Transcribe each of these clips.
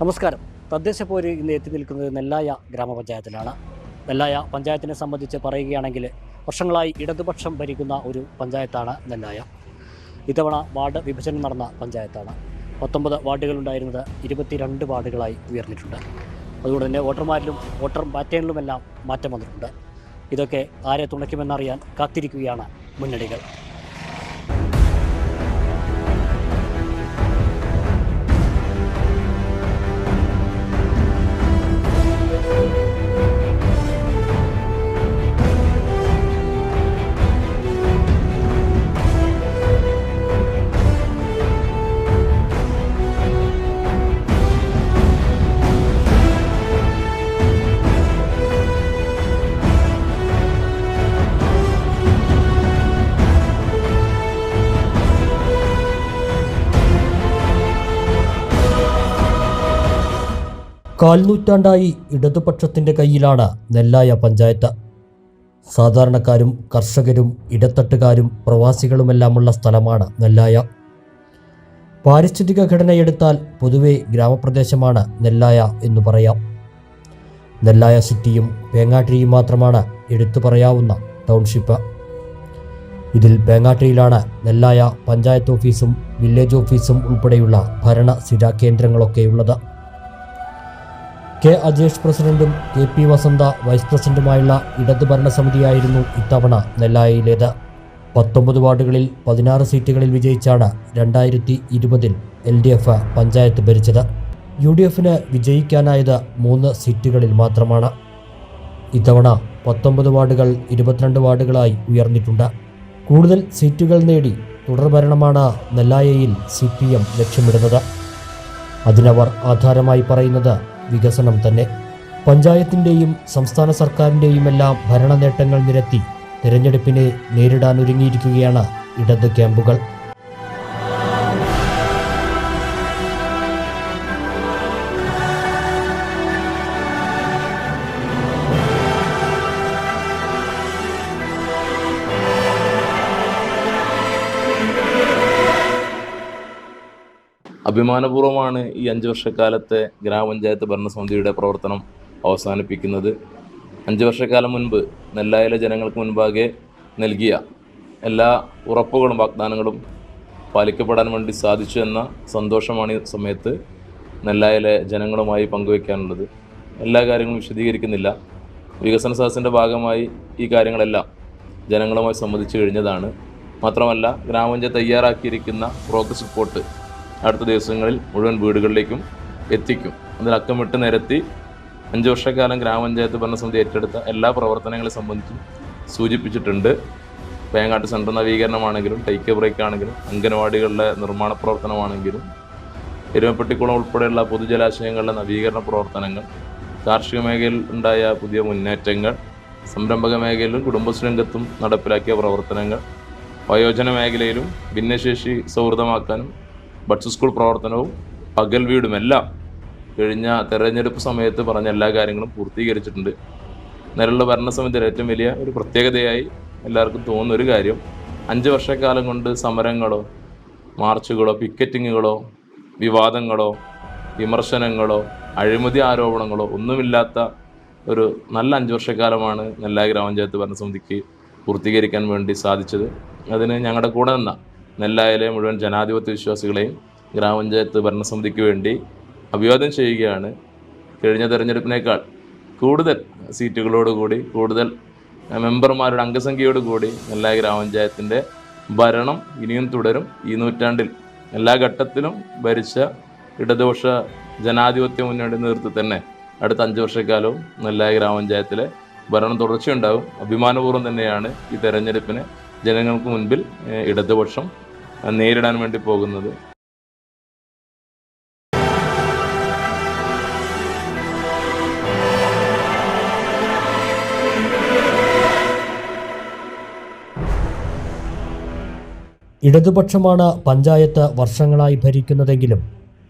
നമസ്കാരം. തദ്ദേശ പോര് ഇന്ന് എത്തി നിൽക്കുന്നത് നെല്ലായ ഗ്രാമപഞ്ചായത്തിലാണ്. നെല്ലായ പഞ്ചായത്തിനെ സംബന്ധിച്ച് പറയുകയാണെങ്കിൽ വർഷങ്ങളായി ഇടതുപക്ഷം ഭരിക്കുന്ന ഒരു പഞ്ചായത്താണ് നെല്ലായ. ഇത്തവണ വാർഡ് വിഭജനം നടന്ന പഞ്ചായത്താണ്. പത്തൊമ്പത് വാർഡുകളുണ്ടായിരുന്നത് ഇരുപത്തിരണ്ട് വാർഡുകളായി ഉയർന്നിട്ടുണ്ട്. അതുകൊണ്ട് തന്നെ വോട്ടർമാരിലും വോട്ടർ പാറ്റേണിലുമെല്ലാം മാറ്റം വന്നിട്ടുണ്ട്. ഇതൊക്കെ ആരെ തുണയ്ക്കുമെന്നറിയാൻ കാത്തിരിക്കുകയാണ് മുന്നണികൾ. കാൽനൂറ്റാണ്ടായി ഇടതുപക്ഷത്തിന്റെ കയ്യിലാണ് നെല്ലായ പഞ്ചായത്ത്. സാധാരണക്കാരും കർഷകരും ഇടത്തട്ടുകാരും പ്രവാസികളുമെല്ലാമുള്ള സ്ഥലമാണ് നെല്ലായ. പാരിസ്ഥിതിക ഘടനയെടുത്താൽ പൊതുവെ ഗ്രാമപ്രദേശമാണ് നെല്ലായ എന്ന് പറയാം. നെല്ലായ സിറ്റിയും പേങ്ങാട്ടിരിയും മാത്രമാണ് എടുത്തു പറയാവുന്ന ടൗൺഷിപ്പ്. ഇതിൽ പേങ്ങാട്ടിരിയിലാണ് നെല്ലായ പഞ്ചായത്ത് ഓഫീസും വില്ലേജ് ഓഫീസും ഉൾപ്പെടെയുള്ള ഭരണ സ്ഥിര കേന്ദ്രങ്ങളൊക്കെയുള്ളത്. കെ അജേഷ് പ്രസിഡന്റും കെ പി വസന്ത വൈസ് പ്രസിഡന്റുമായുള്ള ഇടത് ഭരണസമിതിയായിരുന്നു ഇത്തവണ നെല്ലായിലേത്. പത്തൊമ്പത് വാർഡുകളിൽ പതിനാറ് സീറ്റുകളിൽ വിജയിച്ചാണ് രണ്ടായിരത്തി ഇരുപതിൽ എൽ ഡി എഫ് പഞ്ചായത്ത് ഭരിച്ചത്. യു ഡി എഫിന് വിജയിക്കാനായത് മൂന്ന് സീറ്റുകളിൽ മാത്രമാണ്. ഇത്തവണ പത്തൊമ്പത് വാർഡുകൾ ഇരുപത്തിരണ്ട് വാർഡുകളായി ഉയർന്നിട്ടുണ്ട്. കൂടുതൽ സീറ്റുകൾ നേടി തുടർഭരണമാണ് നെല്ലായയിൽ സി പി എം ലക്ഷ്യമിടുന്നത്. അതിനവർ ആധാരമായി പറയുന്നത് വികസനം തന്നെ. പഞ്ചായത്തിന്റെയും സംസ്ഥാന സർക്കാരിന്റെയുമെല്ലാം ഭരണ നേട്ടങ്ങൾ നിരത്തി തിരഞ്ഞെടുപ്പിനെ നേരിടാനൊരുങ്ങിയിരിക്കുകയാണ് ഇടത് ക്യാമ്പുകൾ. അഭിമാനപൂർവമാണ് ഈ അഞ്ച് വർഷക്കാലത്തെ ഗ്രാമപഞ്ചായത്ത് ഭരണസമിതിയുടെ പ്രവർത്തനം അവസാനിപ്പിക്കുന്നത്. അഞ്ച് വർഷക്കാലം മുൻപ് നെല്ലായിലെ ജനങ്ങൾക്ക് മുൻപാകെ നൽകിയ എല്ലാ ഉറപ്പുകളും വാഗ്ദാനങ്ങളും പാലിക്കപ്പെടാൻ വേണ്ടി സാധിച്ചു എന്ന സന്തോഷമാണ് ഈ സമയത്ത് നെല്ലായിലെ ജനങ്ങളുമായി പങ്കുവയ്ക്കാനുള്ളത് എല്ലാ കാര്യങ്ങളും വിശദീകരിക്കുന്നില്ല. വികസന സദസ്സിന്റെ ഭാഗമായി ഈ കാര്യങ്ങളെല്ലാം ജനങ്ങളുമായി സംബന്ധിച്ച് കഴിഞ്ഞതാണ്. മാത്രമല്ല ഗ്രാമപഞ്ചായത്ത് തയ്യാറാക്കിയിരിക്കുന്ന പ്രോഗ്രസ് റിപ്പോർട്ട് അടുത്ത ദിവസങ്ങളിൽ മുഴുവൻ വീടുകളിലേക്കും എത്തിക്കും. അതിൽ അക്കമിട്ട് നിരത്തി അഞ്ച് വർഷക്കാലം ഗ്രാമപഞ്ചായത്ത് ഭരണസമിതി ഏറ്റെടുത്ത എല്ലാ പ്രവർത്തനങ്ങളെ സംബന്ധിച്ചും സൂചിപ്പിച്ചിട്ടുണ്ട്. വേങ്ങാട്ട് സെൻട്രൽ നവീകരണമാണെങ്കിലും ടൈക്ക് ബ്രേക്ക് ആണെങ്കിലും അംഗനവാടികളുടെ നിർമ്മാണ പ്രവർത്തനമാണെങ്കിലും എരുമപ്പെട്ടിക്കുളം ഉൾപ്പെടെയുള്ള പൊതുജലാശയങ്ങളുടെ നവീകരണ പ്രവർത്തനങ്ങൾ കാർഷിക മേഖലയിൽ ഉണ്ടായ പുതിയ മുന്നേറ്റങ്ങൾ സംരംഭക മേഖലയിലും കുടുംബശ്രീ രംഗത്തും നടപ്പിലാക്കിയ പ്രവർത്തനങ്ങൾ വയോജന മേഖലയിലും ഭിന്നശേഷി സൗഹൃദമാക്കാനും ബഡ്സ് സ്കൂൾ പ്രവർത്തനവും പകൽ വീടുമെല്ലാം കഴിഞ്ഞ തെരഞ്ഞെടുപ്പ് സമയത്ത് പറഞ്ഞ എല്ലാ കാര്യങ്ങളും പൂർത്തീകരിച്ചിട്ടുണ്ട്. നിലവിലുള്ള ഭരണസമിതിയുടെ ഏറ്റവും വലിയ ഒരു പ്രത്യേകതയായി എല്ലാവർക്കും തോന്നുന്ന ഒരു കാര്യം അഞ്ച് വർഷക്കാലം കൊണ്ട് സമരങ്ങളോ മാർച്ചുകളോ പിക്കറ്റിങ്ങുകളോ വിവാദങ്ങളോ വിമർശനങ്ങളോ അഴിമതി ആരോപണങ്ങളോ ഒന്നുമില്ലാത്ത ഒരു നല്ല അഞ്ച് വർഷക്കാലമാണ് നെല്ലായി ഗ്രാമപഞ്ചായത്ത് ഭരണസമിതിക്ക് പൂർത്തീകരിക്കാൻ വേണ്ടി സാധിച്ചത്. അതിന് ഞങ്ങളുടെ കൂടെ നിന്ന നെല്ലായിലെ മുഴുവൻ ജനാധിപത്യ വിശ്വാസികളെയും ഗ്രാമപഞ്ചായത്ത് ഭരണസമിതിക്ക് വേണ്ടി അഭിവാദ്യം ചെയ്യുകയാണ് കഴിഞ്ഞ തെരഞ്ഞെടുപ്പിനേക്കാൾ. കൂടുതൽ സീറ്റുകളോടുകൂടി കൂടുതൽ മെമ്പർമാരുടെ അംഗസംഖ്യയോടുകൂടി നെല്ലായ ഗ്രാമപഞ്ചായത്തിന്റെ ഭരണം ഇനിയും തുടരും. ഈ നൂറ്റാണ്ടിൽ എല്ലാ ഘട്ടത്തിലും ഭരിച്ച ഇടതുപക്ഷ ജനാധിപത്യ മുന്നണി നേതൃത്വത്തിൽ തന്നെ അടുത്ത അഞ്ച് വർഷക്കാലവും നെല്ലായ ഗ്രാമപഞ്ചായത്തിലെ ഭരണം തുടർച്ചയുണ്ടാവും അഭിമാനപൂർവം തന്നെയാണ് ഈ തെരഞ്ഞെടുപ്പിനെ ജനങ്ങൾക്ക് മുൻപിൽ ഇടതുപക്ഷം നേരിടാൻ വേണ്ടി പോകുന്നത്. ഇടതുപക്ഷമാണ് പഞ്ചായത്ത് വർഷങ്ങളായി ഭരിക്കുന്നതെങ്കിലും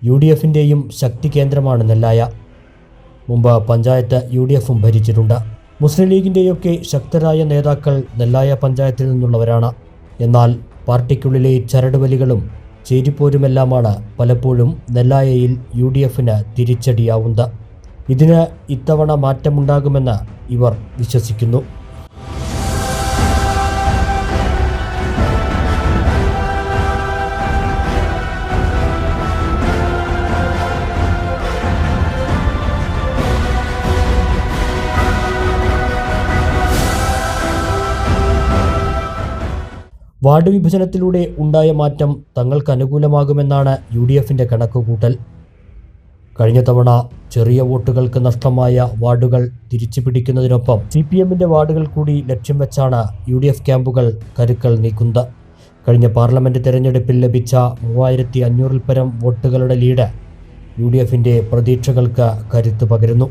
യു ഡി എഫിന്റെയും ശക്തി കേന്ദ്രമാണ് നെല്ലായ. മുമ്പ് പഞ്ചായത്ത് യു ഡി എഫും ഭരിച്ചിട്ടുണ്ട്. മുസ്ലിം ലീഗിന്റെയൊക്കെ ശക്തരായ നേതാക്കൾ നെല്ലായ പഞ്ചായത്തിൽ നിന്നുള്ളവരാണ്. എന്നാൽ പാർട്ടിക്കുള്ളിലെ ചരടുവലികളും ചേരിപ്പോരുമെല്ലാമാണ് പലപ്പോഴും നെല്ലായയിൽ യു ഡി എഫിന് തിരിച്ചടിയാവുന്നത് ഇതിന് ഇത്തവണ മാറ്റമുണ്ടാകുമെന്ന് ഇവർ വിശ്വസിക്കുന്നു. വാർഡ് വിഭജനത്തിലൂടെ ഉണ്ടായ മാറ്റം തങ്ങൾക്ക് അനുകൂലമാകുമെന്നാണ് യു ഡി എഫിന്റെ കണക്കുകൂട്ടൽ. കഴിഞ്ഞ തവണ ചെറിയ വോട്ടുകൾക്ക് നഷ്ടമായ വാർഡുകൾ തിരിച്ചു പിടിക്കുന്നതിനൊപ്പം സി പി എമ്മിന്റെ വാർഡുകൾ കൂടി ലക്ഷ്യം വെച്ചാണ് യു ഡി എഫ് ക്യാമ്പുകൾ കരുക്കൾ നീക്കുന്നത്. കഴിഞ്ഞ പാർലമെന്റ് തെരഞ്ഞെടുപ്പിൽ ലഭിച്ച മൂവായിരത്തി അഞ്ഞൂറിൽ പരം വോട്ടുകളുടെ ലീഡ് യു ഡി എഫിന്റെ പ്രതീക്ഷകൾക്ക് കരുത്ത് പകരുന്നു.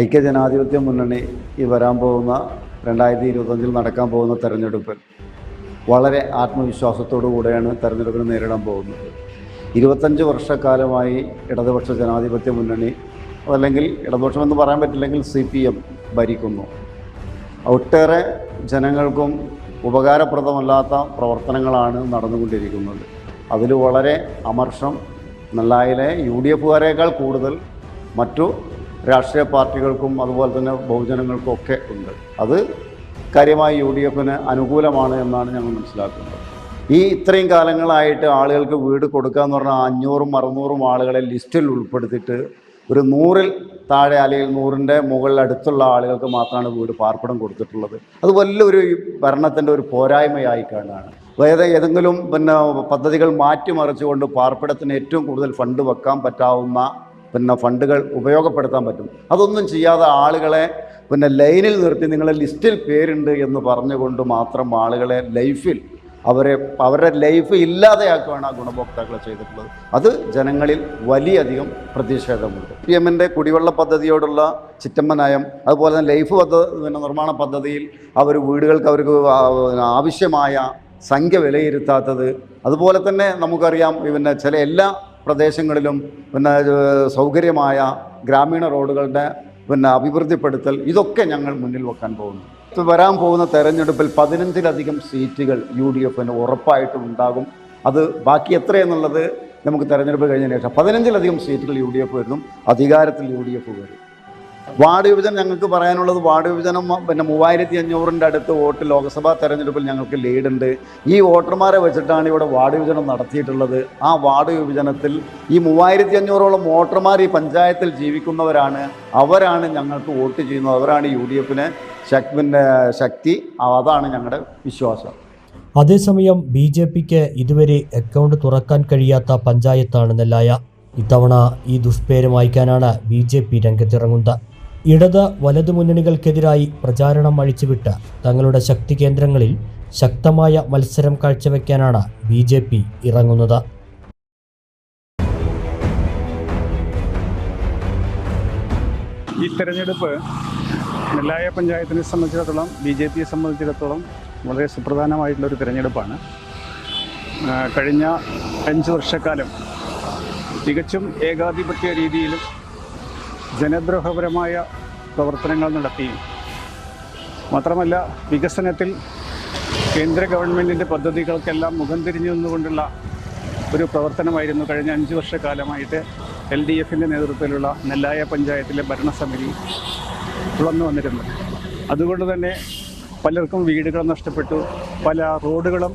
ഐക്യജനാധിപത്യ മുന്നണി ഈ വരാൻ പോകുന്ന രണ്ടായിരത്തി ഇരുപത്തഞ്ചിൽ നടക്കാൻ പോകുന്ന തെരഞ്ഞെടുപ്പിൽ വളരെ ആത്മവിശ്വാസത്തോടു കൂടെയാണ് തെരഞ്ഞെടുപ്പിനെ നേരിടാൻ പോകുന്നത്. ഇരുപത്തഞ്ച് വർഷക്കാലമായി ഇടതുപക്ഷ ജനാധിപത്യ മുന്നണി അതല്ലെങ്കിൽ ഇടതുപക്ഷമെന്ന് പറയാൻ പറ്റില്ലെങ്കിൽ സി പി എം ഭരിക്കുന്നു. ഒട്ടേറെ ജനങ്ങൾക്കും ഉപകാരപ്രദമല്ലാത്ത പ്രവർത്തനങ്ങളാണ് നടന്നുകൊണ്ടിരിക്കുന്നത്. അതിൽ വളരെ അമർഷം നല്ലായിലെ യു ഡി എഫുകാരേക്കാൾ കൂടുതൽ മറ്റു രാഷ്ട്രീയ പാർട്ടികൾക്കും അതുപോലെ തന്നെ ബഹുജനങ്ങൾക്കും ഒക്കെ ഉണ്ട്. അത് കാര്യമായി യു ഡി എഫിന് അനുകൂലമാണ് എന്നാണ് ഞങ്ങൾ മനസ്സിലാക്കുന്നത്. ഈ ഇത്രയും കാലങ്ങളായിട്ട് ആളുകൾക്ക് വീട് കൊടുക്കുക എന്ന് പറഞ്ഞാൽ അഞ്ഞൂറും അറുന്നൂറും ആളുകളെ ലിസ്റ്റിൽ ഉൾപ്പെടുത്തിയിട്ട് ഒരു നൂറിൽ താഴെ അല്ലെങ്കിൽ നൂറിന്റെ മുകളിൽ അടുത്തുള്ള ആളുകൾക്ക് മാത്രമാണ് വീട് പാർപ്പിടം കൊടുത്തിട്ടുള്ളത്. അത് വലിയൊരു ഭരണത്തിന്റെ ഒരു പോരായ്മയായി കാണുകയാണ്. അതായത് ഏതെങ്കിലും പിന്നെ പദ്ധതികൾ മാറ്റിമറിച്ചുകൊണ്ട് പാർപ്പിടത്തിന് ഏറ്റവും കൂടുതൽ ഫണ്ട് വെക്കാൻ പറ്റാവുന്ന പിന്നെ ഫണ്ടുകൾ ഉപയോഗപ്പെടുത്താൻ പറ്റും. അതൊന്നും ചെയ്യാതെ ആളുകളെ പിന്നെ ലൈനിൽ നിർത്തി നിങ്ങളെ ലിസ്റ്റിൽ പേരുണ്ട് എന്ന് പറഞ്ഞുകൊണ്ട് മാത്രം ആളുകളെ ലൈഫിൽ അവരെ അവരുടെ ലൈഫ് ഇല്ലാതെയാക്കുകയാണ് ആ ഗുണഭോക്താക്കളെ ചെയ്തിട്ടുള്ളത്. അത് ജനങ്ങളിൽ വലിയധികം പ്രതിഷേധമുണ്ട്. പി എമ്മിന്റെ കുടിവെള്ള പദ്ധതിയോടുള്ള ചിറ്റമ്മ നയം അതുപോലെ തന്നെ ലൈഫ് പദ്ധതി നിർമ്മാണ പദ്ധതിയിൽ അവർ വീടുകൾക്ക് അവർക്ക് ആവശ്യമായ സംഖ്യ വിലയിരുത്താത്തത് അതുപോലെ തന്നെ നമുക്കറിയാം പിന്നെ ചില എല്ലാ പ്രദേശങ്ങളിലും പിന്നെ സൗകര്യമായ ഗ്രാമീണ റോഡുകളുടെ പിന്നെ അഭിവൃദ്ധിപ്പെടുത്തൽ ഇതൊക്കെ ഞങ്ങൾ മുന്നിൽ വെക്കാൻ പോകുന്നു. വരാൻ പോകുന്ന തെരഞ്ഞെടുപ്പിൽ പതിനഞ്ചിലധികം സീറ്റുകൾ യു ഡി എഫിന് ഉറപ്പായിട്ടും ഉണ്ടാകും. അത് ബാക്കി എത്രയെന്നുള്ളത് നമുക്ക് തെരഞ്ഞെടുപ്പ് കഴിഞ്ഞതിന് ശേഷം പതിനഞ്ചിലധികം സീറ്റുകൾ യു ഡി എഫ് വരുന്നു. അധികാരത്തിൽ യു ഡി എഫ് വരും. വാർഡ് വിഭജനം ഞങ്ങൾക്ക് പറയാനുള്ളത് വാർഡ് വിഭജനം പിന്നെ മൂവായിരത്തി അഞ്ഞൂറിന്റെ അടുത്ത് വോട്ട് ലോക്സഭാ തെരഞ്ഞെടുപ്പിൽ ഞങ്ങൾക്ക് ലീഡുണ്ട്. ഈ വോട്ടർമാരെ വെച്ചിട്ടാണ് ഇവിടെ വാർഡ് വിഭജനം നടത്തിയിട്ടുള്ളത്. ആ വാർഡ് വിഭജനത്തിൽ ഈ മൂവായിരത്തി അഞ്ഞൂറോളം വോട്ടർമാർ ഈ പഞ്ചായത്തിൽ ജീവിക്കുന്നവരാണ്. അവരാണ് ഞങ്ങൾക്ക് വോട്ട് ചെയ്യുന്നത്. അവരാണ് യു ഡി എഫിന് ശക്തിന്റെ ശക്തി. അതാണ് ഞങ്ങളുടെ വിശ്വാസം. അതേസമയം ബി ജെ പിക്ക് ഇതുവരെ അക്കൗണ്ട് തുറക്കാൻ കഴിയാത്ത പഞ്ചായത്താണ് നെല്ലായ ഇത്തവണ ഈ ദുഷ്പേര് മായ്ക്കാനാണ് ബി ജെ പി രംഗത്തിറങ്ങുന്നത്. ഇടത് വലതു മുന്നണികൾക്കെതിരായി പ്രചാരണം അഴിച്ചുവിട്ട് തങ്ങളുടെ ശക്തി കേന്ദ്രങ്ങളിൽ ശക്തമായ മത്സരം കാഴ്ചവെക്കാനാണ് ബി ജെ പി ഇറങ്ങുന്നത്. ഈ തെരഞ്ഞെടുപ്പ് നെല്ലായ പഞ്ചായത്തിനെ സംബന്ധിച്ചിടത്തോളം ബി ജെ പിയെ സംബന്ധിച്ചിടത്തോളം വളരെ സുപ്രധാനമായിട്ടുള്ളൊരു തിരഞ്ഞെടുപ്പാണ്. കഴിഞ്ഞ അഞ്ച് വർഷക്കാലം തികച്ചും ഏകാധിപത്യ രീതിയിലും ജനദ്രോഹപരമായ പ്രവർത്തനങ്ങൾ നടത്തി. മാത്രമല്ല വികസനത്തിൽ കേന്ദ്ര ഗവൺമെന്റിന്റെ പദ്ധതികൾക്കെല്ലാം മുഖം തിരിഞ്ഞു നിന്നുകൊണ്ടുള്ള ഒരു പ്രവർത്തനമായിരുന്നു കഴിഞ്ഞ അഞ്ച് വർഷക്കാലമായിട്ട് എൽ ഡി എഫിന്റെ നേതൃത്വത്തിലുള്ള നെല്ലായ പഞ്ചായത്തിലെ ഭരണസമിതി തുറന്നു വന്നിരുന്നത്. അതുകൊണ്ട് തന്നെ പലർക്കും വീടുകൾ നഷ്ടപ്പെട്ടു. പല റോഡുകളും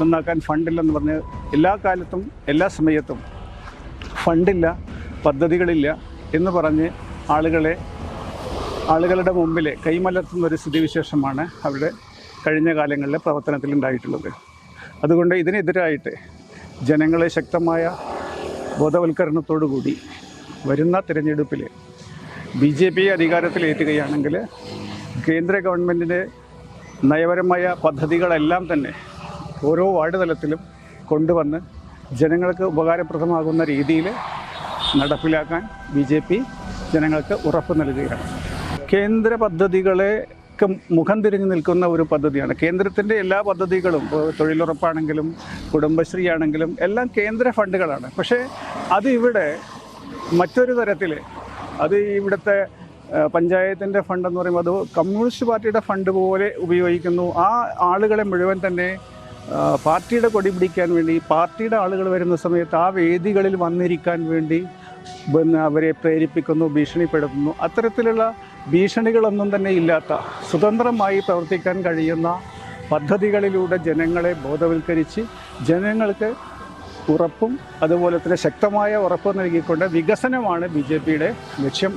നന്നാക്കാൻ ഫണ്ടില്ലെന്ന് പറഞ്ഞ് എല്ലാ കാലത്തും എല്ലാ സമയത്തും ഫണ്ടില്ല പദ്ധതികളില്ല എന്ന് പറഞ്ഞ് ആളുകളെ ആളുകളുടെ മുമ്പിൽ കൈമലർത്തുന്ന ഒരു സ്ഥിതിവിശേഷമാണ് അവരുടെ കഴിഞ്ഞ കാലങ്ങളിലെ പ്രവർത്തനത്തിൽ ഉണ്ടായിട്ടുള്ളത്. അതുകൊണ്ട് ഇതിനെതിരായിട്ട് ജനങ്ങളെ ശക്തമായ ബോധവൽക്കരണത്തോടുകൂടി വരുന്ന തിരഞ്ഞെടുപ്പിൽ ബി ജെ പി അധികാരത്തിലേറ്റുകയാണെങ്കിൽ കേന്ദ്ര ഗവൺമെന്റിന്റെ നയപരമായ പദ്ധതികളെല്ലാം തന്നെ ഓരോ വാർഡ് തലത്തിലും കൊണ്ടുവന്ന് ജനങ്ങൾക്ക് ഉപകാരപ്രദമാകുന്ന രീതിയിൽ നടപ്പിലാക്കാൻ ബി ജെ പി ജനങ്ങൾക്ക് ഉറപ്പ് നൽകുകയാണ്. കേന്ദ്ര പദ്ധതികളെ മുഖം തിരിഞ്ഞു നിൽക്കുന്ന ഒരു പദ്ധതിയാണ്. കേന്ദ്രത്തിന്റെ എല്ലാ പദ്ധതികളും ഇപ്പോൾ തൊഴിലുറപ്പാണെങ്കിലും കുടുംബശ്രീ ആണെങ്കിലും എല്ലാം കേന്ദ്ര ഫണ്ടുകളാണ്. പക്ഷേ അത് ഇവിടെ മറ്റൊരു തരത്തിൽ അത് ഇവിടുത്തെ പഞ്ചായത്തിന്റെ ഫണ്ട് എന്ന് പറയുമ്പോൾ അത് കമ്മ്യൂണിസ്റ്റ് പാർട്ടിയുടെ ഫണ്ട് പോലെ ഉപയോഗിക്കുന്നു. ആ ആളുകളെ മുഴുവൻ തന്നെ പാർട്ടിയുടെ കൊടി പിടിക്കാൻ വേണ്ടി പാർട്ടിയുടെ ആളുകൾ വരുന്ന സമയത്ത് ആ വേദികളിൽ വന്നിരിക്കാൻ വേണ്ടി പിന്നെ അവരെ പ്രേരിപ്പിക്കുന്നു ഭീഷണിപ്പെടുത്തുന്നു. അത്തരത്തിലുള്ള ഭീഷണികളൊന്നും തന്നെ ഇല്ലാത്ത സ്വതന്ത്രമായി പ്രവർത്തിക്കാൻ കഴിയുന്ന പദ്ധതികളിലൂടെ ജനങ്ങളെ ബോധവൽക്കരിച്ച് ജനങ്ങൾക്ക് ഉറപ്പും അതുപോലെ തന്നെ ശക്തമായ ഉറപ്പും നൽകിക്കൊണ്ട് വികസനമാണ് ബി ലക്ഷ്യം.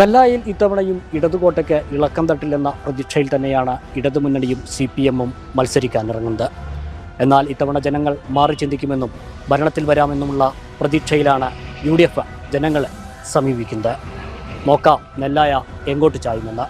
അത് നെല്ലായിൽ ഇത്തവണയും ഇടതുകോട്ടയ്ക്ക് ഇളക്കം തട്ടില്ലെന്ന പ്രതീക്ഷയിൽ തന്നെയാണ് ഇടതുമുന്നണിയും സി പി എമ്മും മത്സരിക്കാനിറങ്ങുന്നത്. എന്നാൽ ഇത്തവണ ജനങ്ങൾ മാറി ചിന്തിക്കുമെന്നും ഭരണത്തിൽ വരാമെന്നുമുള്ള പ്രതീക്ഷയിലാണ് യു ഡി എഫ് ജനങ്ങളെ സമീപിക്കുന്നത്. നോക്കാം നെല്ലായ എങ്ങോട്ട് ചായുമെന്ന്.